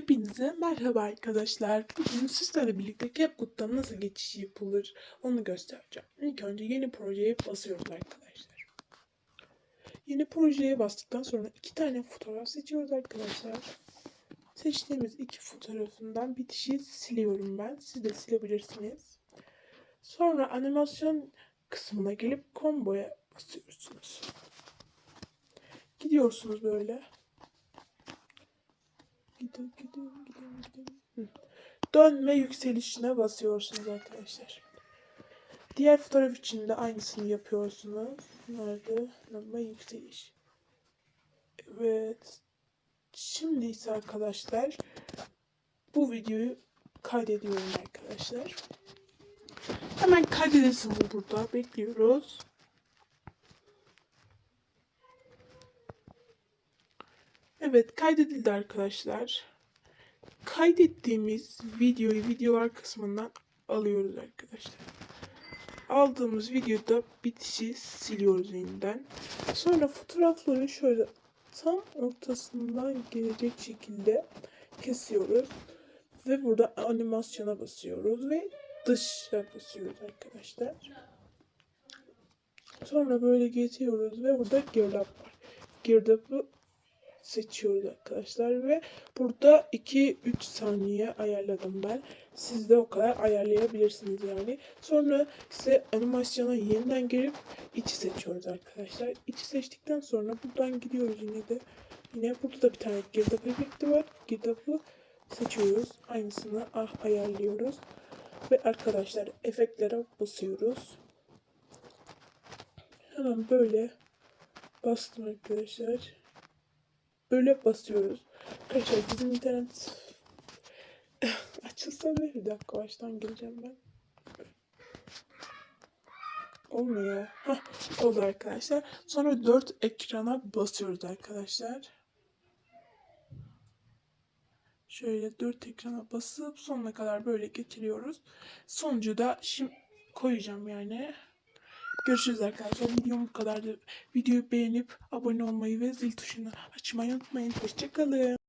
Hepinize merhaba arkadaşlar. Bugün sizlerle birlikte CapCut'tan nasıl geçiş yapılır onu göstereceğim. İlk önce yeni projeye basıyoruz arkadaşlar. Yeni projeye bastıktan sonra iki tane fotoğraf seçiyoruz arkadaşlar. Seçtiğimiz iki fotoğrafından bitişi siliyorum ben. Siz de silebilirsiniz. Sonra animasyon kısmına gelip komboya basıyorsunuz. Gidiyorsunuz böyle. Gidelim, gidelim, gidelim, gidelim. Hı. Yükselişine basıyorsunuz arkadaşlar. Diğer fotoğraf için de aynısını yapıyorsunuz. Nerede? Dönme yükseliş. Evet. Şimdi ise arkadaşlar bu videoyu kaydediyorum arkadaşlar. Hemen kaydedesin bu burada. Bekliyoruz. Evet kaydedildi arkadaşlar. Kaydettiğimiz videoyu videolar kısmından alıyoruz arkadaşlar. Aldığımız videoda bitişi siliyoruz yeniden. Sonra fotoğrafları şöyle tam ortasından gelecek şekilde kesiyoruz. Ve burada animasyona basıyoruz ve dışa basıyoruz arkadaşlar. Sonra böyle geçiyoruz ve burada girdap var. Girdap'ı seçiyoruz arkadaşlar ve burada 2-3 saniye ayarladım ben. Siz de o kadar ayarlayabilirsiniz yani. Sonra ise animasyona yeniden girip içi seçiyoruz arkadaşlar. İçi seçtikten sonra buradan gidiyoruz yine de. Yine burada da bir tane girdap efekti var. Girdapı seçiyoruz. Aynısını ah ayarlıyoruz. Ve arkadaşlar efektlere basıyoruz. Hemen böyle bastım arkadaşlar böyle basıyoruz. Arkadaşlar bizim internet açılsa bir, dakika baştan gireceğim ben. Olmuyor. Hah, oldu arkadaşlar. Sonra dört ekrana basıyoruz arkadaşlar. Şöyle dört ekrana basıp sonuna kadar böyle getiriyoruz. Sonucu da şimdi koyacağım yani. Görüşürüz arkadaşlar. Videom bu kadardı. Videoyu beğenip abone olmayı ve zil tuşunu açmayı unutmayın. Hoşçakalın.